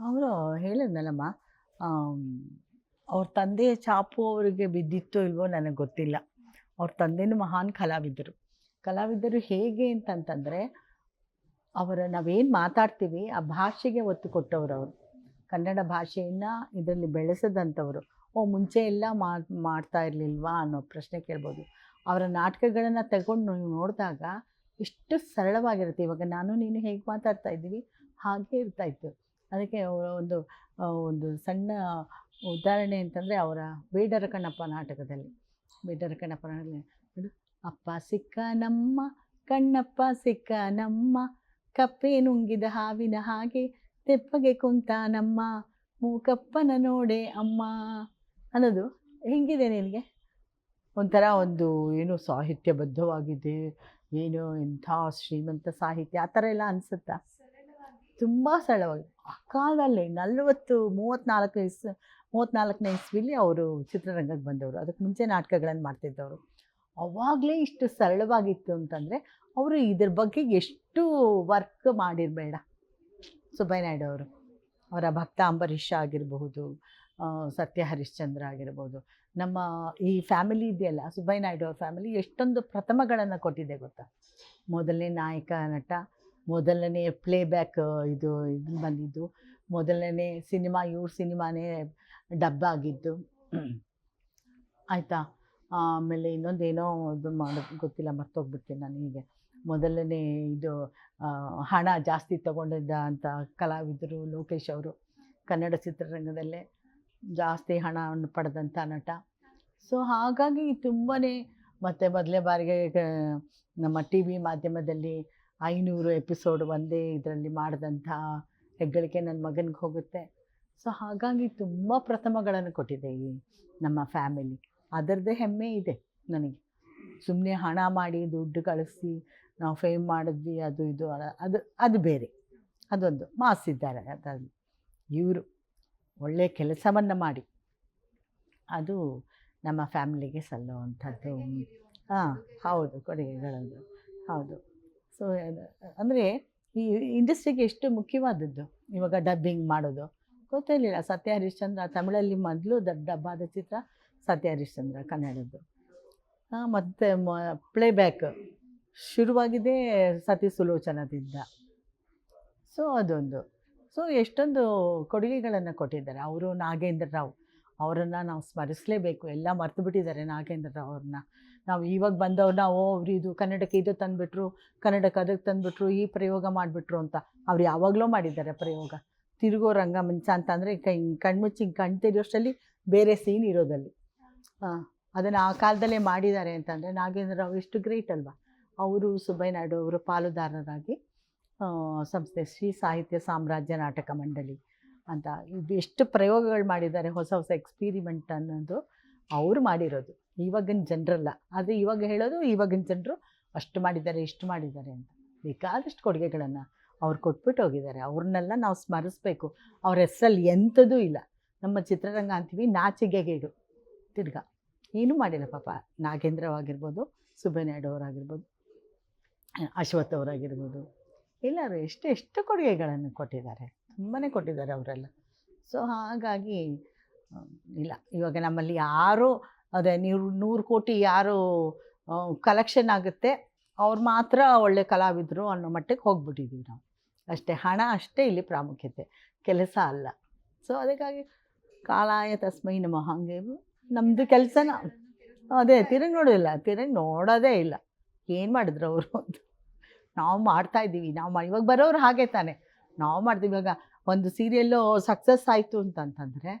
ಅವರು ಹೇಳಿದ್ನಲ್ಲಮ್ಮ ಅವ್ರ ತಂದೆ ಚಾಪು ಅವರಿಗೆ ಬಿದ್ದಿತ್ತೋ ಇಲ್ವೋ ನನಗೆ ಗೊತ್ತಿಲ್ಲ. ಅವ್ರ ತಂದೆಯೂ ಮಹಾನ್ ಕಲಾವಿದರು. ಕಲಾವಿದರು ಹೇಗೆ ಅಂತಂತಂದರೆ, ಅವರ ನಾವೇನು ಮಾತಾಡ್ತೀವಿ ಆ ಭಾಷೆಗೆ ಒತ್ತು ಕೊಟ್ಟವರು ಅವರು. ಕನ್ನಡ ಭಾಷೆಯನ್ನು ಇದರಲ್ಲಿ ಬೆಳೆಸದಂಥವರು. ಓ, ಮುಂಚೆ ಎಲ್ಲ ಮಾಡ್, ಮಾಡ್ತಾ ಇರಲಿಲ್ವಾ ಅನ್ನೋ ಪ್ರಶ್ನೆ ಕೇಳ್ಬೋದು. ಅವರ ನಾಟಕಗಳನ್ನು ತಗೊಂಡು ನೋಡಿದಾಗ ಎಷ್ಟು ಸರಳವಾಗಿರುತ್ತೆ. ಇವಾಗ ನಾನು, ನೀನು ಹೇಗೆ ಮಾತಾಡ್ತಾ ಇದ್ದೀವಿ? ಹಾಗೆ ಇರ್ತಾಯಿತ್ತು ಅದಕ್ಕೆ ಅವರ ಒಂದು ಒಂದು ಸಣ್ಣ ಉದಾಹರಣೆ ಅಂತಂದರೆ ಅವರ ಬೇಡರ ಕಣ್ಣಪ್ಪ ನಾಟಕದಲ್ಲಿ. ಬೇಡರ ಕಣ್ಣಪ್ಪ ನಾಟಕದಲ್ಲಿ ಅಪ್ಪ ಸಿಕ್ಕ ನಮ್ಮ ಕಣ್ಣಪ್ಪ ಸಿಕ್ಕ ನಮ್ಮ ಕಪ್ಪೆ ನುಂಗಿದ ಹಾವಿನ ಹಾಗೆ ತೆಪ್ಪಗೆ ಕುಂತ ನಮ್ಮ ಮೂಕಪ್ಪನ ನೋಡೆ ಅಮ್ಮ. ಅನ್ನೋದು ಹೆಂಗಿದೆ ನಿನಗೆ? ಒಂಥರ ಒಂದು ಏನು ಸಾಹಿತ್ಯಬದ್ಧವಾಗಿದೆ ಏನು ಎಂಥ ಶ್ರೀಮಂತ ಸಾಹಿತ್ಯ ಆ ಥರ ಎಲ್ಲ ಅನಿಸುತ್ತಾ? ತುಂಬ ಸರಳವಾಗಿ. ಆ ಕಾಲದಲ್ಲಿ ನಲವತ್ತು ಮೂವತ್ತ್ನಾಲ್ಕು ಇಸ್ ಮೂವತ್ತ್ನಾಲ್ಕನೇ ಇಸ್ವಿಲಿ ಅವರು ಚಿತ್ರರಂಗಕ್ಕೆ ಬಂದವರು. ಅದಕ್ಕೆ ಮುಂಚೆ ನಾಟಕಗಳನ್ನು ಮಾಡ್ತಿದ್ದವರು. ಅವಾಗಲೇ ಇಷ್ಟು ಸರಳವಾಗಿತ್ತು ಅಂತಂದರೆ ಅವರು ಇದ್ರ ಬಗ್ಗೆ ಎಷ್ಟು ವರ್ಕ್ ಮಾಡಿರಬೇಡ. ಸುಬ್ಬಯ್ಯ ನಾಯ್ಡು ಅವರು. ಅವರ ಭಕ್ತ ಅಂಬರೀಷ್ ಆಗಿರಬಹುದು ಸತ್ಯ ಹರಿಶ್ಚಂದ್ರ ಆಗಿರ್ಬೋದು. ನಮ್ಮ ಈ ಫ್ಯಾಮಿಲಿ ಇದೆಯಲ್ಲ ಸುಬ್ಬಯ್ಯ ನಾಯ್ಡು ಅವ್ರ ಫ್ಯಾಮಿಲಿ ಎಷ್ಟೊಂದು ಪ್ರಥಮಗಳನ್ನು ಕೊಟ್ಟಿದೆ ಗೊತ್ತಾ? ಮೊದಲನೇ ನಾಯಕ ನಟ ಮೊದಲನೇ ಪ್ಲೇಬ್ಯಾಕ್ ಇದು ಇದು ಬಂದಿದ್ದು. ಮೊದಲನೇ ಸಿನಿಮಾ, ಇವ್ರ ಸಿನಿಮಾನೇ ಡಬ್ಬ ಆಗಿದ್ದು. ಆಯಿತಾ? ಆಮೇಲೆ ಇನ್ನೊಂದೇನೋ ಇದು ಮಾಡೋದು ಗೊತ್ತಿಲ್ಲ ಮರ್ತೋಗ್ಬಿಡ್ತೀನಿ ನಾನು ಹೀಗೆ. ಮೊದಲನೇ ಇದು ಹಣ ಜಾಸ್ತಿ ತಗೊಂಡಿದ್ದ ಅಂತ ಕಲಾವಿದರು ಲೋಕೇಶ್ ಅವರು, ಕನ್ನಡ ಚಿತ್ರರಂಗದಲ್ಲೇ ಜಾಸ್ತಿ ಹಣವನ್ನು ಪಡೆದಂಥ ನಟ. ಸೊ, ಹಾಗಾಗಿ ತುಂಬಾ ಮತ್ತು ಮೊದಲೇ ಬಾರಿಗೆ ನಮ್ಮ ಟಿ ವಿ ಮಾಧ್ಯಮದಲ್ಲಿ ಐನೂರು ಎಪಿಸೋಡ್ ಒಂದೇ ಇದರಲ್ಲಿ ಮಾಡಿದಂಥ ಹೆಗ್ಗಳಿಕೆ ನನ್ನ ಮಗನಿಗೆ ಹೋಗುತ್ತೆ. ಸೊ ಹಾಗಾಗಿ ತುಂಬ ಪ್ರಥಮಗಳನ್ನು ಕೊಟ್ಟಿದೆ ಈ ನಮ್ಮ ಫ್ಯಾಮಿಲಿ. ಅದರದ್ದೇ ಹೆಮ್ಮೆ ಇದೆ ನನಗೆ. ಸುಮ್ಮನೆ ಹಣ ಮಾಡಿ ದುಡ್ಡು ಕಳಿಸಿ ನಾವು ಫೇಮ್ ಮಾಡಿದ್ವಿ ಅದು ಇದು ಅದು ಅದು ಬೇರೆ. ಅದೊಂದು ಮಾಸ್ ಇದ್ದಾರೆ ಅದರಲ್ಲಿ. ಇವರು ಒಳ್ಳೆಯ ಕೆಲಸವನ್ನು ಮಾಡಿ. ಅದು ನಮ್ಮ ಫ್ಯಾಮಿಲಿಗೆ ಸಲ್ಲುವಂಥದ್ದು. ಹಾಂ ಹೌದು ಕೊಡುಗೆಗಳದ್ದು ಹೌದು. ಸೊ ಅಂದರೆ ಈ ಇಂಡಸ್ಟ್ರಿಗೆ ಎಷ್ಟು ಮುಖ್ಯವಾದದ್ದು? ಇವಾಗ ಡಬ್ಬಿಂಗ್ ಮಾಡೋದು. ಗೊತ್ತಿರಲಿಲ್ಲ ಸತ್ಯ ಹರಿಶ್ಚಂದ್ರ, ತಮಿಳಲ್ಲಿ ಮೊದಲು ದೊಡ್ಡ ಡಬ್ಬಾದ ಚಿತ್ರ ಸತ್ಯ ಹರಿಶ್ಚಂದ್ರ, ಕನ್ನಡದ್ದು. ಮತ್ತು ಮ ಪ್ಲೇಬ್ಯಾಕ್ ಶುರುವಾಗಿದೆ ಸತಿ ಸುಲೋಚನದಿಂದ ಸೊ ಅದೊಂದು. ಸೊ ಎಷ್ಟೊಂದು ಕೊಡುಗೆಗಳನ್ನು ಕೊಟ್ಟಿದ್ದಾರೆ. ಅವರು ನಾಗೇಂದ್ರ ರಾವ್. ಅವರನ್ನು ನಾವು ಸ್ಮರಿಸಲೇಬೇಕು. ಎಲ್ಲ ಮರೆತು ಬಿಟ್ಟಿದ್ದಾರೆ ನಾಗೇಂದ್ರ ರಾವ್ ಅವ್ರನ್ನ. ನಾವು ಇವಾಗ ಬಂದವ್ರನ್ನ, ಓ, ಅವ್ರು ಇದು ಕನ್ನಡಕ್ಕೆ ಇದು ತಂದುಬಿಟ್ರು, ಕನ್ನಡಕ್ಕೆ ಅದಕ್ಕೆ ತಂದುಬಿಟ್ರು, ಈ ಪ್ರಯೋಗ ಮಾಡಿಬಿಟ್ರು ಅಂತ ಅವ್ರು ಯಾವಾಗಲೂ ಮಾಡಿದ್ದಾರೆ ಪ್ರಯೋಗ. ತಿರುಗೋ ರಂಗಮಂಚ ಅಂತಂದರೆ ಕೈ ಕಣ್ಮುಚ್ಚಿ ಕಣ್ ತೆರೆಯೋಷ್ಟರಲ್ಲಿ ಬೇರೆ ಸೀನ್ ಇರೋದಲ್ಲಿ. ಅದನ್ನು ಆ ಕಾಲದಲ್ಲೇ ಮಾಡಿದ್ದಾರೆ ಅಂತಂದರೆ ನಾಗೇಂದ್ರ ರಾವ್ ಎಷ್ಟು ಗ್ರೇಟ್ ಅಲ್ವಾ? ಅವರು ಸುಬ್ಬಯ್ಯ ನಾಯ್ಡು ಅವರು ಪಾಲುದಾರರಾಗಿ ಸಂಸ್ಥೆ ಶ್ರೀ ಸಾಹಿತ್ಯ ಸಾಮ್ರಾಜ್ಯ ನಾಟಕ ಮಂಡಳಿ ಅಂತ. ಇದು ಎಷ್ಟು ಪ್ರಯೋಗಗಳು ಮಾಡಿದ್ದಾರೆ, ಹೊಸ ಹೊಸ ಎಕ್ಸ್ಪೀರಿಮೆಂಟ್ ಅನ್ನೋದು. ಅವರು ಮಾಡಿರೋದು. ಇವಾಗಿನ ಜನರಲ್ಲ. ಆದರೆ ಇವಾಗ ಹೇಳೋದು ಇವಾಗಿನ ಜನರು ಅಷ್ಟು ಮಾಡಿದ್ದಾರೆ, ಇಷ್ಟು ಮಾಡಿದ್ದಾರೆ ಅಂತ. ಬೇಕಾದಷ್ಟು ಕೊಡುಗೆಗಳನ್ನು ಅವ್ರು ಕೊಟ್ಬಿಟ್ಟು ಹೋಗಿದ್ದಾರೆ. ಅವ್ರನ್ನೆಲ್ಲ ನಾವು ಸ್ಮರಿಸ್ಬೇಕು. ಅವ್ರ ಹೆಸರಲ್ಲಿ ಎಂಥದೂ ಇಲ್ಲ. ನಮ್ಮ ಚಿತ್ರರಂಗ ಅಂತೀವಿ ನಾಚಿಗೆಗೇಡು ತಿರ್ಗ. ಏನೂ ಮಾಡಿಲ್ಲ ಪಾಪ. ನಾಗೇಂದ್ರವಾಗಿರ್ಬೋದು ಸುಬ್ಬನಾಯ್ಡು ನಾಯ್ಡು ಅವರಾಗಿರ್ಬೋದು, ಅಶ್ವಥ್ ಅವರಾಗಿರ್ಬೋದು. ಎಲ್ಲರೂ ಎಷ್ಟು ಎಷ್ಟು ಕೊಡುಗೆಗಳನ್ನು ಕೊಟ್ಟಿದ್ದಾರೆ. ತುಂಬಾ ಕೊಟ್ಟಿದ್ದಾರೆ ಅವರೆಲ್ಲ. ಸೊ ಹಾಗಾಗಿ ಇಲ್ಲ, ಇವಾಗ ನಮ್ಮಲ್ಲಿ ಯಾರು ಅದೇ ನೀರು, ನೂರು ಕೋಟಿ ಯಾರು ಕಲೆಕ್ಷನ್ ಆಗುತ್ತೆ, ಅವ್ರು ಮಾತ್ರ ಒಳ್ಳೆ ಕಲಾವಿದರು ಅನ್ನೋ ಮಟ್ಟಕ್ಕೆ ಹೋಗ್ಬಿಟ್ಟಿದ್ದೀವಿ ನಾವು. ಅಷ್ಟೇ ಹಣ ಅಷ್ಟೇ ಇಲ್ಲಿ ಪ್ರಾಮುಖ್ಯತೆ, ಕೆಲಸ ಅಲ್ಲ. ಸೊ ಅದಕ್ಕಾಗಿ ಕಾಲಾಯ ತಸ್ಮೈ ನಮ್ಮ ಹಾಗೆ ನಮ್ಮದು ಕೆಲಸನ ಅದೇ ತಿರುಗಿ ನೋಡೋದಿಲ್ಲ ತಿರುಗಿ ನೋಡೋದೇ ಇಲ್ಲ. ಏನು ಮಾಡಿದ್ರು ಅವರು ನಾವು ಮಾಡ್ತಾ ಇದ್ದೀವಿ, ನಾವು ಇವಾಗ ಬರೋರು ಹಾಗೆ ತಾನೆ. ನಾವು ಮಾಡ್ತೀವಿ, ಇವಾಗ ಒಂದು ಸೀರಿಯಲ್ಲು ಸಕ್ಸಸ್ ಆಯಿತು ಅಂತಂತಂದರೆ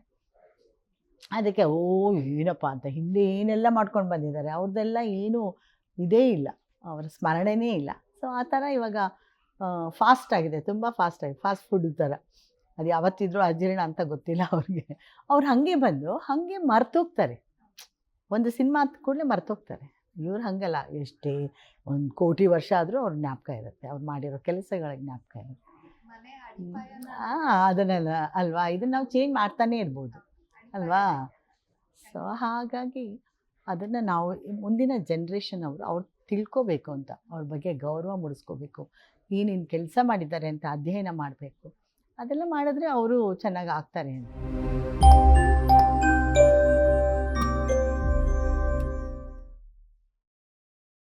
ಅದಕ್ಕೆ ಓ ಏನಪ್ಪ ಅಂತ ಹಿಂದೆ ಏನೆಲ್ಲ ಮಾಡ್ಕೊಂಡು ಬಂದಿದ್ದಾರೆ. ಅವ್ರದ್ದೆಲ್ಲ ಏನೂ ಇದೇ ಇಲ್ಲ. ಅವರ ಸ್ಮರಣೆನೇ ಇಲ್ಲ. ಸೊ ಆ ಥರ ಇವಾಗ ಫಾಸ್ಟ್ ಆಗಿದೆ. ತುಂಬ ಫಾಸ್ಟ್ ಆಗಿದೆ. ಫಾಸ್ಟ್ ಫುಡ್ ಥರ. ಅದು ಯಾವತ್ತಿದ್ರೂ ಅಜೀರ್ಣ ಅಂತ ಗೊತ್ತಿಲ್ಲ ಅವ್ರಿಗೆ. ಅವ್ರು ಹಾಗೆ ಬಂದು ಹಾಗೆ ಮರ್ತೋಗ್ತಾರೆ. ಒಂದು ಸಿನಿಮಾ ಅಂತ ಕೂಡಲೇ ಮರ್ತೋಗ್ತಾರೆ. ಇವ್ರು ಹಾಗಲ್ಲ. ಎಷ್ಟೇ ಒಂದು ಕೋಟಿ ವರ್ಷ ಆದರೂ ಅವ್ರ ಜ್ಞಾಪಕ ಇರುತ್ತೆ. ಅವ್ರು ಮಾಡಿರೋ ಕೆಲಸಗಳ ಜ್ಞಾಪಕ ಇರುತ್ತೆ. ಹಾಂ ಅದನ್ನೆಲ್ಲ ಅಲ್ವಾ? ಇದನ್ನು ನಾವು ಚೇಂಜ್ ಮಾಡ್ತಾನೇ ಇರ್ಬೋದು. ಅಲ್ವಾ? ಸೊ ಹಾಗಾಗಿ ಅದನ್ನು ನಾವು ಮುಂದಿನ ಜನ್ರೇಷನ್ ಅವರು, ಅವ್ರು ತಿಳ್ಕೊಬೇಕು ಅಂತ, ಅವ್ರ ಬಗ್ಗೆ ಗೌರವ ಮೂಡಿಸ್ಕೋಬೇಕು. ಏನೇನು ಕೆಲಸ ಮಾಡಿದ್ದಾರೆ ಅಂತ ಅಧ್ಯಯನ ಮಾಡಬೇಕು. ಅದೆಲ್ಲ ಮಾಡಿದ್ರೆ ಅವರು ಚೆನ್ನಾಗಿ ಆಗ್ತಾರೆ ಅಂತ.